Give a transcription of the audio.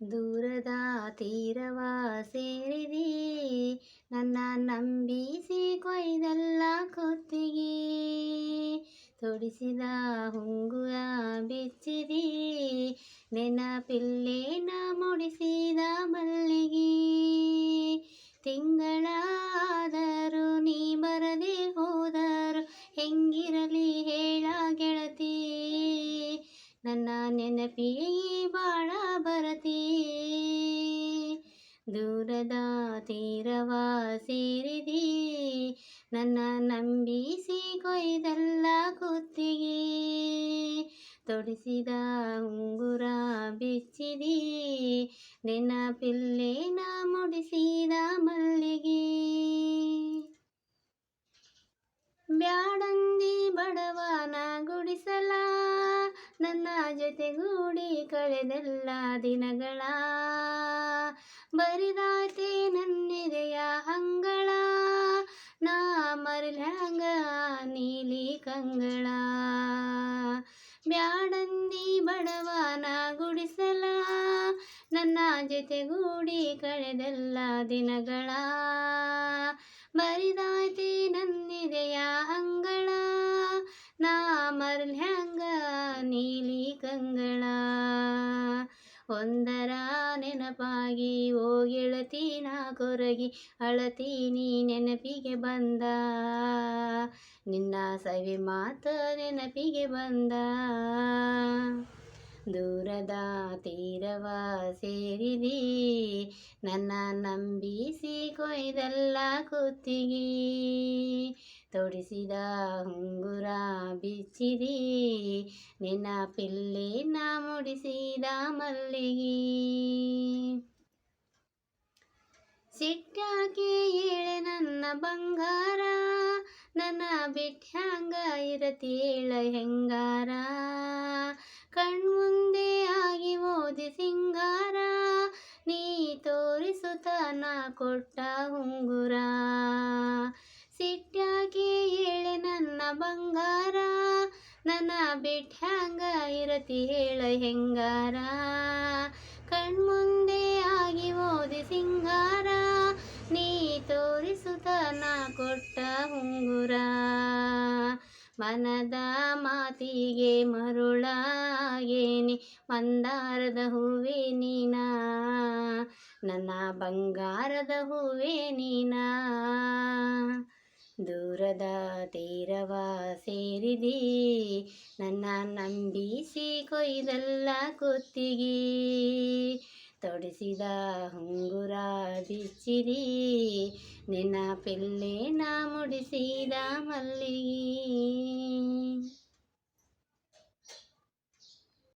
ದೂರದ ತೀರವ ಸೇರಿದಿ. ನನ್ನ ನಂಬಿಸಿ ಕೊಯ್ದಲ್ಲ ಕೊತ್ತಿಗೆ. ತೊಡಿಸಿದ ಹುಂಗುರ ಬಿಚ್ಚಿದಿ. ನೆನಪಿಲ್ಲೇನ ಮುಡಿಸಿದ ಮಲ್ಲಿಗೆ. ತಿಂಗಳಾದರೂ ನೀ ಬರದೆ ಹೋದರು ಹೆಂಗಿರಲಿ ಹೇಳ ಗೆಳತಿ. ನನ್ನ ನೆನಪಿಗೆ ಬಾಳ ಬರತಿ. ದೂರದ ತೀರವ ಸೇರಿದಿ. ನನ್ನ ನಂಬಿಸಿ ಕೊಯ್ದಲ್ಲ ಕುತ್ತಿಗೆ. ತೊಡಿಸಿದ ಉಂಗುರ ಬಿಚ್ಚಿದಿ. ನೆನಪಿಲ್ಲೇನ ಮುಡಿಸಿದ ಮಲ್ಲಿಗೆ. ಬ್ಯಾಡಂದಿ ಬಡವನ ಗುಡಿಸಲ ನನ್ನ ಜೊತೆಗೂಡಿ ಕಳೆದೆಲ್ಲ ದಿನಗಳ. ಬರಿದಾತೆ ನನ್ನೆದೆಯ ಅಂಗಳ ನಾ ಮರಲ್ಯಾಂಗ ನೀಲಿ ಕಂಗಳ. ಬ್ಯಾಡಂದಿ ಬಡವನ ಗುಡಿಸಲ. ನನ್ನ ಜೊತೆಗೂಡಿ ಕಳೆದೆಲ್ಲ ದಿನಗಳ. ಬರಿದಾಯ್ತೆ ನನ್ನೆದೆಯ ಅಂಗಳ ನಾ ಮರ್ಲ್ಯಾಂಗ ನೀಲಿ ಕಂಗಳ. ಒಂದರ ನೆನಪಾಗಿ, ಓ ಗೆಳತೀನ ಕೊರಗಿ ಅಳತೀನಿ, ನೆನಪಿಗೆ ಬಂದ. ನಿನ್ನ ಸವಿ ಮಾತ ನೆನಪಿಗೆ ಬಂದ. ದೂರದ ತೀರವ ಸೇರಿದಿ, ನನ್ನ ನಂಬಿಸಿ ಕೊಯ್ದಲ್ಲ ಕುತ್ತಿಗೆ. ತೊಡಿಸಿದ ಹುಂಗುರ ಬಿಚ್ಚಿದಿ ಪಿಲ್ಲಿ ನಾ ಮುಡಿಸಿದ ಮಲ್ಲಿಗೆ. ಸಿಟ್ಟಾಕೆ ಏಳೆ ನನ್ನ ಬಂಗಾರ, ನನ್ನ ಬಿಟ್ಟ್ಯಾಂಗ ಇರತಿ ಏಳ ಹೆಂಗಾರ. ಕಣ್ಮುಂದೆ ಆಗಿ ಓದಿ ಸಿಂಗಾರ, ನೀ ತೋರಿಸುತ್ತ ನಾ ಕೊಟ್ಟ ಹುಂಗುರ ಸಿಟ್ಟಾಗಿ ಏಳೆ ನನ್ನ ಬಂಗಾರ, ನನ್ನ ಬಿಟ್ಟ್ಯಾಂಗ ಇರತಿ ಹೇಳ ಹೆಂಗಾರ? ಕಣ್ಮುಂದೆ ಆಗಿ ಓದಿ ಸಿಂಗಾರ, ನೀ ತೋರಿಸುತ್ತ ನಾ ಕೊಟ್ಟ ಹುಂಗುರ ಮನದ ಮಾತಿಗೆ ಮರುಳಾಗೇನಿ, ಮಂದಾರದ ಹೂವೇ ನೀನಾ? ನನ್ನ ಬಂಗಾರದ ಹೂವೇ ನೀನಾ? ದೂರದ ತೀರವ ಸೇರಿದಿ? ನನ್ನ ನಂಬಿಸಿ ಕೊಯ್ದಲ್ಲ ಕುತ್ತಿಗೆ. ತೊಡಿಸಿದ ಹುಂಗುರ ಬಿಚ್ಚಿದಿ ನಿನ್ನ ನಾ ಮುಡಿಸಿದ ಮಲ್ಲಿಗೆ.